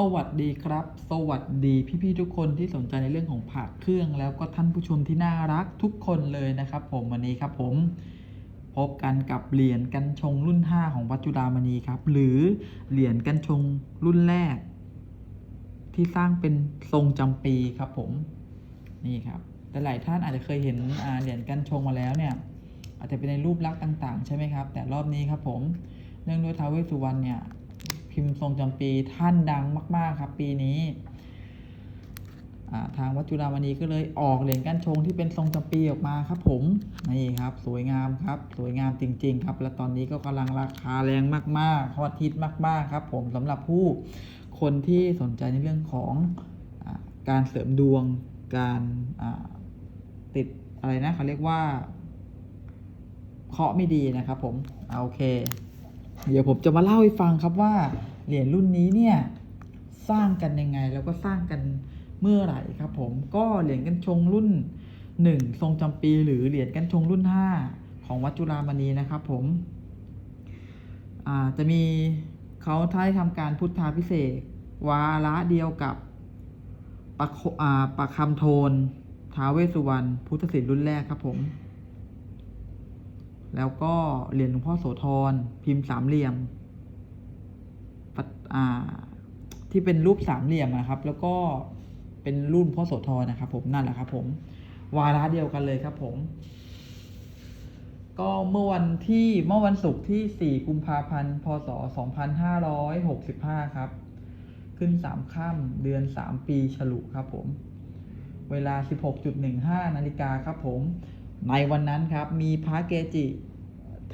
สวัสดีครับ สวัสดีพี่ๆทุกคนที่สนใจในเรื่องของผักเครื่อง แล้วก็ท่านผู้ชมที่น่ารักทุกคนเลยนะครับ ผมวันนี้ครับผมพบกันกับเหรียญกันชงรุ่น 5 ของวัดจุฬามณีครับ หรือเหรียญกันชงรุ่นแรก ที่สร้างเป็นทรงจำปีครับ ผมนี่ครับ แต่หลายท่านอาจจะเคยเห็นเหรียญกันชงมาแล้วเนี่ย อาจจะเป็นในรูปลักษณ์ต่าง ๆ ใช่ไหมครับ แต่รอบนี้ครับผมเนื่องด้วยท้าวเวสสุวรรณเนี่ย พิมพ์ทรงจำปีท่านดังมาก ๆ ครับ ปีนี้ ทางวัดจุฬามณีก็เลยออกเหรียญก้านชงที่เป็นทรงจำปีออกมาครับ ผมนี่ครับ สวยงามครับ สวยงามจริง ๆ ครับ และตอนนี้ก็กำลังราคาแรงมากๆฮอตฮิตมาก ๆ ครับ ผมสำหรับผู้คนที่สนใจในเรื่องของอการเสริมดวงการติดอะไรนะเขาเรียกว่าเคราะห์ไม่ดีนะครับผม โอเค เดี๋ยวผมจะมาเล่าให้ฟังครับว่าเหรียญรุ่นนี้เนี่ยสร้างกันยังไงแล้วก็สร้างกันเมื่อไหร่ครับ ผมก็เหรียญกันชงรุ่น 1 ทรงจำปีหรือเหรียญกันชงรุ่น 5 ของวัดจุฬามณีนะครับ ผมอาจะมีเขาท้ายทำการพุทธาพิเศษวาระเดียวกับปะโคอ่าปะคำโทนท้าเวสุวรรณพุทธศิลป์รุ่นแรกครับผม แล้วก็เหรียญหลวงพ่อโสธรพิมพ์สามเหลี่ยมที่เป็นรูปสามเหลี่ยมนะครับ แล้วก็เป็นรุ่นพ่อโสธรนะครับ ผมนั่นแหละครับ ผม วาระเดียวกันเลยครับ ผม ก็เมื่อวันที่เมื่อวันศุกร์ที่ 4 กุมภาพันธ์ พศ 2565 ครับ ขึ้น 3 ค่ำเดือน 3 ปีฉลุครับ ผม เวลา 16.15 นาฬิกาครับ ผม ในวันนั้นครับมีพระเกจิ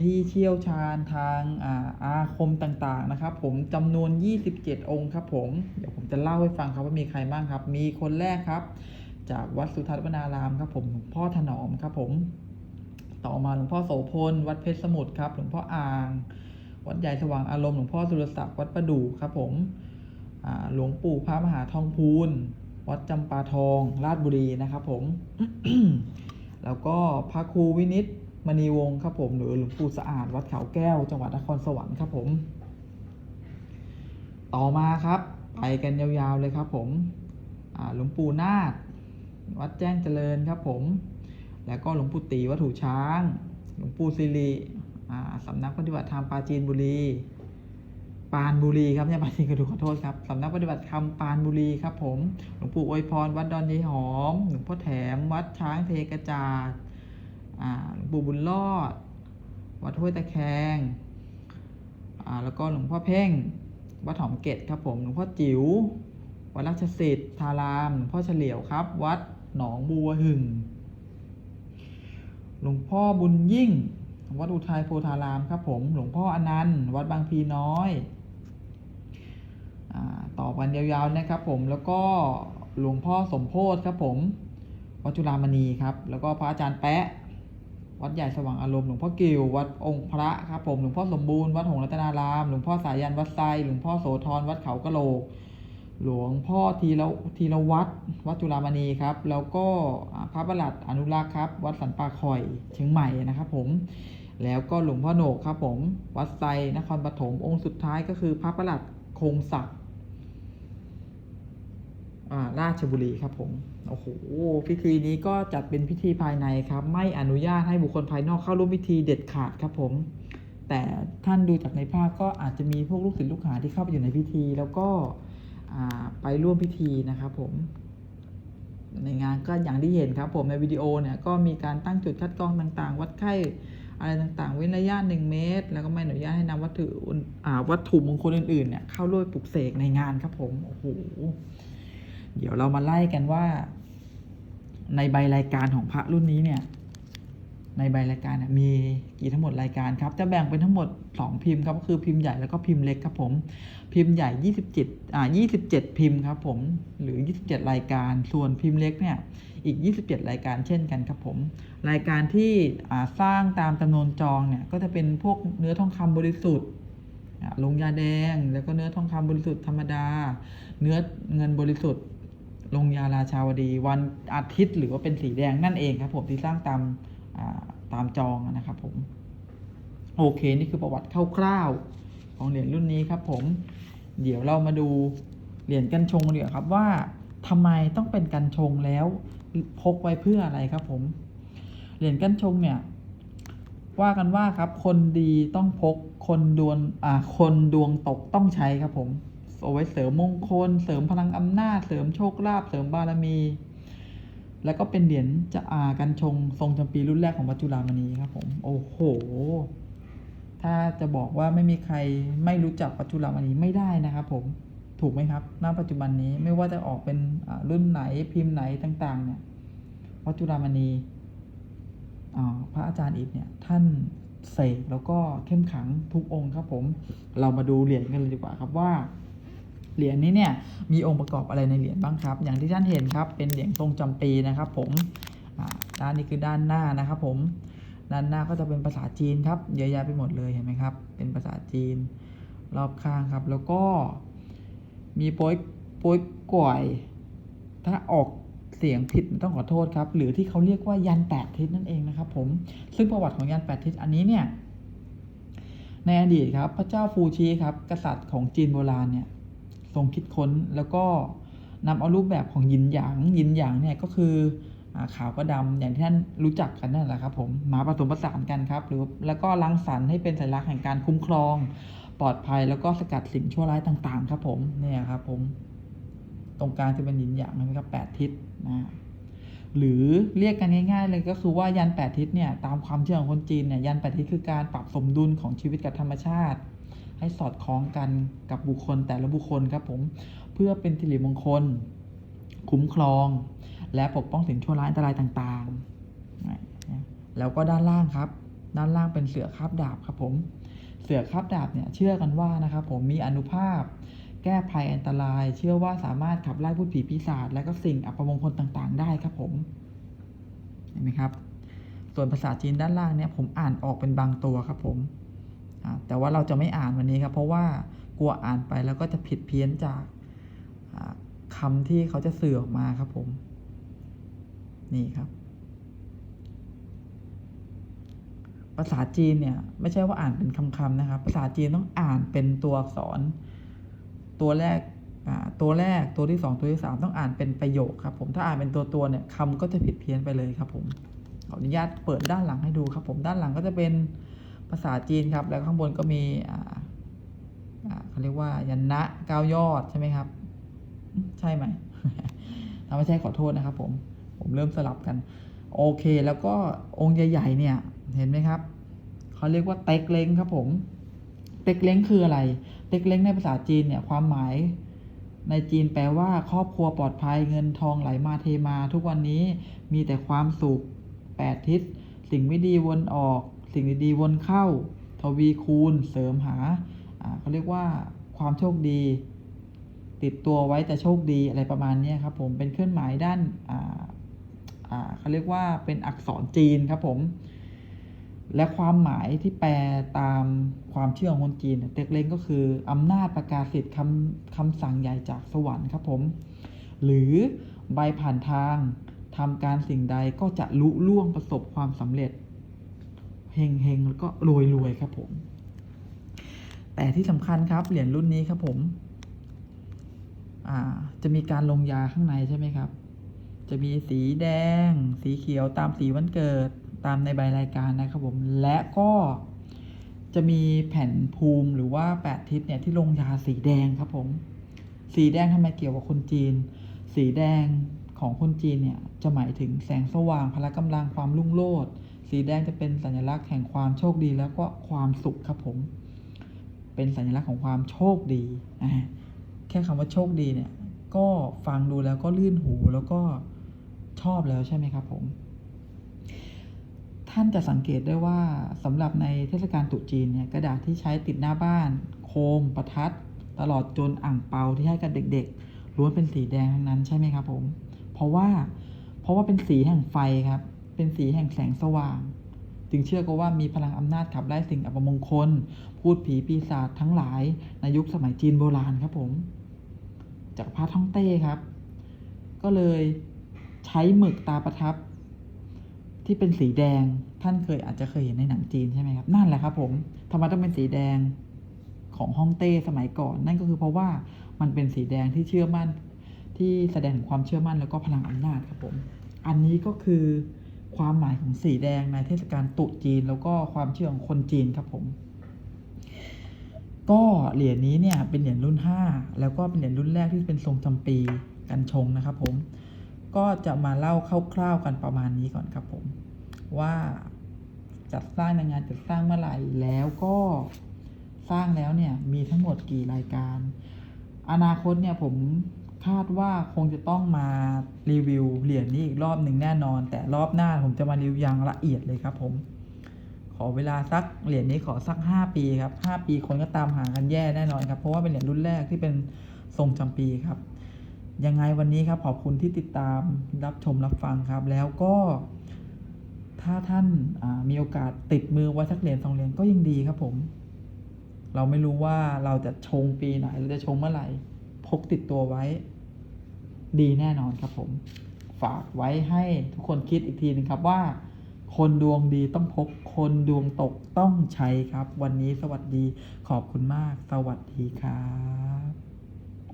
ที่เชี่ยวชาญทางอาอาคมต่างๆนะครับ ผมจำนวน 27 องค์ครับผมเดี๋ยวผมจะเล่าให้ฟังครับว่ามีใครบ้างครับ มีคนแรกครับ จากวัดสุทัศน์วนารามครับผมหลวงพ่อถนอมครับผมต่อมาหลวงพ่อโสพลวัดเพชรสมุทรครับหลวงพ่ออ่าง วัดใหญ่สว่างอารมณ์หลวงพ่อสุรศักดิ์วัดประดู่ครับผมหลวงปู่พระมหาทองพูนวัดจำปาทองราชบุรีนะครับผม แล้วก็พระครูวินิตมณีวงศ์ครับผมหรือหลวงปู่สะอาดวัดเขาแก้ว จังหวัดนครสวรรค์ครับผม ต่อมาครับ ไปกันยาวๆเลยครับผมหลวงปู่นาฏวัดแจ้งเจริญครับผม แล้วก็หลวงปู่ตีวัดถูช้าง หลวงปู่สิริสำนักปฏิบัติธรรมปาจีนบุรี ปานบุรีครับไม่ใช่ปราจีนกระดูขอโทษครับสำนักปฏิบัติธรรมปานบุรีครับผมหลวงปู่อวยพรวัดดอนยายหอมหลวงพ่อแถมวัดช้างเทกระจาดอ่าหลวงปู่บุญรอด วัดห้วยตะแคงอ่าแล้วก็หลวงพ่อเพ่ง วัดหอมเกตครับผมหลวงพ่อจิ๋ววัดราชสิทธิ์ทารามหลวงพ่อเฉลียวครับ วัดหนองบัวหึ่งหลวงพ่อบุญยิ่ง วัดอุทัยโพธารามครับผม หลวงพ่ออนันต์ วัดบางพีน้อย ต่อกันยาวๆนะครับผมแล้วก็หลวงพ่อสมโพธครับผมวัดจุฬามณีครับแล้วก็พระอาจารย์แปะวัดใหญ่สว่างอารมณ์หลวงพ่อกิววัดองค์พระครับผมหลวงพ่อสมบูรณ์วัดหงรัตนาราม หลวงพ่อสายันวัดไซหลวงพ่อโสธรวัดเขากะโหลก หลวงพ่อทีละทีละวัดวัดจุฬามณีครับ แล้วก็พระประหลัดอนุรักษ์ครับ วัดสันป่าคอยเชียงใหม่นะครับผมแล้วก็หลวงพ่อโหนกครับผมวัดไซนครปฐมองค์สุดท้ายก็คือพระประหลัดคงศักดิ์ ราชบุรีครับผมโอ้โหพิธีนี้ก็จัดเป็นพิธีภายในครับ ไม่อนุญาตให้บุคคลภายนอกเข้าร่วมพิธีเด็ดขาดครับผม แต่ท่านดูจากในภาพก็อาจจะมีพวกลูกศิษย์ลูกหาที่เข้าไปอยู่ในพิธี แล้วก็ไปร่วมพิธีนะครับผมในงานก็อย่างที่เห็นครับผมในวิดีโอเนี่ยก็มีการตั้งจุดคัดกรองต่างๆ วัดไข้อะไรต่างๆ เว้นระยะหนึ่งเมตร แล้วก็ไม่อนุญาตให้นำวัตถุวัตถุมงคลอื่นๆเนี่ยเข้าร่วมปลุกเสกในงานครับผมโอ้โห เดี๋ยวเรามาไล่กันว่า ในใบรายการของพระรุ่นนี้เนี่ย ในใบรายการมีกี่ทั้งหมดรายการครับ จะแบ่งเป็นทั้งหมด 2 พิมพ์ครับก็คือพิมพ์ใหญ่แล้วก็พิมพ์เล็กครับผม พิมพ์ใหญ่ 27อ่า27 พิมพ์ครับผม หรือ 27 รายการ ส่วนพิมพ์เล็กเนี่ย อีก 27 รายการเช่นกันครับผม รายการที่สร้างตามจำนวนจองเนี่ย ก็จะเป็นพวกเนื้อทองคำบริสุทธิ์ลงยาแดง แล้วก็เนื้อทองคำบริสุทธิ์ธรรมดา เนื้อเงินบริสุทธิ์ ลงยาราชาวดี วันอาทิตย์หรือว่าเป็นสีแดงนั่นเองครับผมที่สร้างตามตามจองนะครับผมโอเคนี่คือประวัติคร่าวๆของเหรียญรุ่นนี้ครับผมเดี๋ยวเรามาดูเหรียญกันชงเดี๋ยวครับว่าทำไมต้องเป็นกันชงแล้วพกไว้เพื่ออะไรครับผม เหรียญกันชงเนี่ย ว่ากันว่าครับ คนดีต้องพกคนดวงอ่าคนดวงตกต้องใช้ครับผม เอาไว้เสริมมงคล เสริมพลังอำนาจ เสริมโชคลาภ เสริมบารมี แล้วก็เป็นเหรียญจะอากันชงทรงจำปีรุ่นแรกของวัดจุฬามณีครับผม โอ้โห ถ้าจะบอกว่าไม่มีใครไม่รู้จักปัจจุบันนี้ไม่ได้นะครับผม ถูกไหมครับ ณ ปัจจุบันนี้ไม่ว่าจะออกเป็นรุ่นไหนพิมพ์ไหนต่าง ๆ เนี่ย วัจจุรามณีพระอาจารย์อิฐเนี่ยท่านเสกแล้วก็เข้มขังทุกองค์ครับผม เรามาดูเหรียญกันเลยดีกว่าครับว่า เหรียญนี้เนี่ยมีองค์ประกอบอะไรในเหรียญบ้างครับ อย่างที่ท่านเห็นครับเป็นเหรียญทรงจำปีนะครับ ผมอ่าด้านนี้คือด้านหน้านะครับ ผมด้านหน้าก็จะเป็นภาษาจีนครับเยอะแยะไปหมดเลยเห็นไหมครับ เป็นภาษาจีนรอบข้างครับ แล้วก็มีโป้ยโป้ยก่อย ถ้าออกเสียงผิดต้องขอโทษครับ หรือที่เขาเรียกว่ายันแปดทิศนั่นเองนะครับ ผมซึ่งประวัติของยันแปดทิศอันนี้เนี่ยในอดีตครับ พระเจ้าฟูชีครับ กษัตริย์ของจีนโบราณเนี่ย ทรงคิดค้นแล้วก็นำเอารูปแบบของยินหยางยินหยางเนี่ยก็คืออขาวก็ดำอย่างที่ท่านรู้จักกันนั่นแหละครับผมมาผสมผสานกันครับหรือแล้วก็รังสรรค์ให้เป็นสัญลักษณ์แห่งการคุ้มครอง ปลอดภัยแล้วก็สกัดสิ่งชั่วร้ายต่างๆ ครับผมเนี่ยครับผมตรงกลางจะเป็นยินหยางนะครับแปดทิศนะหรือเรียกกันง่าย ๆ เลยก็คือว่ายันแปดทิศเนี่ยตามความเชื่อของคนจีนเนี่ยยันแปดทิศคือการปรับสมดุลของชีวิตกับธรรมชาติ ให้สอดคล้องกันกับบุคคลแต่ละบุคคลครับผมเพื่อเป็นสิริมงคล คุ้มครอง และปกป้องสิ่งชั่วร้ายอันตรายต่างๆ แล้วก็ด้านล่างครับ ด้านล่างเป็นเสือคาบดาบครับผมเสือคาบดาบเนี่ยเชื่อกันว่านะครับผมมีอนุภาพ แก้ภัยอันตราย เชื่อว่าสามารถขับไล่พูดผีปีศาจและก็สิ่งอัปมงคลต่างๆ ได้ครับผมเห็นไหมครับ ส่วนภาษาจีนด้านล่างเนี่ยผมอ่านออกเป็นบางตัวครับผม แต่ว่าเราจะไม่อ่านวันนี้ครับ เพราะว่ากลัวอ่านไปแล้วก็จะผิดเพี้ยนจากอ่าคำที่เขาจะสื่อออกมาครับผม นี่ครับ ภาษาจีนเนี่ย ไม่ใช่ว่าอ่านเป็นคำๆนะครับ ภาษาจีนต้องอ่านเป็นตัวอักษร ตัวแรกตัวแรกตัวที่สองตัวที่สามต้องอ่านเป็นประโยคครับผมถ้าอ่านเป็นตัวตัวๆเนี่ยคำก็จะผิดเพี้ยนไปเลยครับผมขออนุญาตเปิดด้านหลังให้ดูครับผมด้านหลังก็จะเป็น ภาษาจีนครับ แล้วข้างบนก็มีอ่าเขาเรียกว่ายันนะก้ายอดใช่ไหมครับ ใช่ไหมถ้าไม่ใช่ขอโทษนะครับ ผม ผมเริ่มสลับกัน โอเค แล้วก็องค์ใหญ่ๆเนี่ย เห็นไหมครับเขาเรียกว่าเต็กเล้งครับ ผม เต็กเล้งคืออะไร เต็กเล้งในภาษาจีนเนี่ย ความหมายในจีนแปลว่าครอบครัวปลอดภัยเงินทองไหลมาเทมา ทุกวันนี้มีแต่ความสุขแปดทิศสิ่งไม่ดีวนออก สิ่งดีๆวนเข้า ทวีคูณเสริมหาเขาเรียกว่าความโชคดี ติดตัวไว้แต่โชคดีอะไรประมาณนี้ครับผมเป็นเครื่องหมายด้านเขาเรียกว่าเป็นอักษรจีนครับผม และความหมายที่แปลตามความเชื่อของคนจีนเต็กเล้งก็คืออำนาจประกาศสิทธิ์คำคำสั่งใหญ่จากสวรรค์ครับผม หรือใบผ่านทางทำการสิ่งใดก็จะลุล่วงประสบความสำเร็จ เฮงเฮงแล้วก็รวยรวยครับผม แต่ที่สำคัญครับ เหรียญรุ่นนี้ครับผมจะมีการลงยาข้างในใช่ไหมครับ จะมีสีแดง สีเขียวตามสีวันเกิดตามในใบรายการนะครับผม และก็จะมีแผ่นภูมิหรือว่าแปดทิศเนี่ยที่ลงยาสีแดงครับผม สีแดงทำไมเกี่ยวกับคนจีน สีแดงของคนจีนเนี่ยจะหมายถึงแสงสว่างพละกำลังความรุ่งโรจน์ สีแดงจะเป็นสัญลักษณ์แห่งความโชคดีแล้วก็ความสุขครับผม เป็นสัญลักษณ์ของความโชคดีแค่คำว่าโชคดีเนี่ย ก็ฟังดูแล้วก็ลื่นหูแล้วก็ชอบแล้วใช่ไหมครับผม ท่านจะสังเกตได้ว่าสำหรับในเทศกาลตรุษจีนเนี่ยกระดาษที่ใช้ติดหน้าบ้าน โคมประทัด ตลอดจนอ่างเปาที่ให้กับเด็กๆล้วนเป็นสีแดงทั้งนั้นใช่ไหมครับผม เพราะว่าเพราะว่าเป็นสีแห่งไฟครับ เป็นสีแห่งแสงสว่าง จึงเชื่อกันว่ามีพลังอำนาจขับไล่สิ่งอัปมงคล พูดผีปีศาจทั้งหลาย ในยุคสมัยจีนโบราณครับผมจากพรรดิฮ่องเต้ครับ ก็เลยใช้หมึกตาประทับ ที่เป็นสีแดงท่านเคยอาจจะเคยเห็นในหนังจีนใช่ไหมครับ นั่นแหละครับผมทำไมต้องเป็นสีแดงของฮ่องเต้สมัยก่อน นั่นก็คือเพราะว่ามันเป็นสีแดงที่เชื่อมั่นที่แสดงถึงความเชื่อมั่นแล้วก็พลังอำนาจครับผม อันนี้ก็คือ ความหมายของสีแดงในเทศกาลตรุษจีน แล้วก็ความเชื่อของคนจีนครับผม ก็เหรียญนี้เนี่ยเป็นเหรียญรุ่น 5 แล้วก็เป็นเหรียญรุ่นแรกที่เป็นทรงจำปีกันชงนะครับผม ก็จะมาเล่าคร่าวๆกันประมาณนี้ก่อนครับผม ว่าจัดสร้างในงานจัดสร้างเมื่อไหร่แล้วก็สร้างแล้วเนี่ยมีทั้งหมดกี่รายการ อนาคตเนี่ยผม คาดว่าคงจะต้องมารีวิวเหรียญนี้อีกรอบหนึ่งแน่นอน แต่รอบหน้าผมจะมารีวิวอย่างละเอียดเลยครับผม ขอเวลาสักเหรียญนี้ขอสักห้าปีครับห้าปีคนก็ตามหากันแย่แน่นอนครับ เพราะว่าเป็นเหรียญรุ่นแรกที่เป็นทรงจำปีครับ ยังไงวันนี้ครับขอบคุณที่ติดตามรับชมรับฟังครับ แล้วก็ ถ้าท่านามีโอกาสติดมือไว้สักเหรียญสองเหรียญก็ยังดีครับผม เราไม่รู้ว่าเราจะชงปีไหนเราจะชงเมื่อไหร่ กติดตัวไว้ ดีแน่นอนครับผม ฝากไว้ให้ทุกคนคิดอีกทีหนึ่งครับว่า คนดวงดีต้องพก คนดวงตกต้องใช้ครับ วันนี้สวัสดีขอบคุณมาก สวัสดีครับ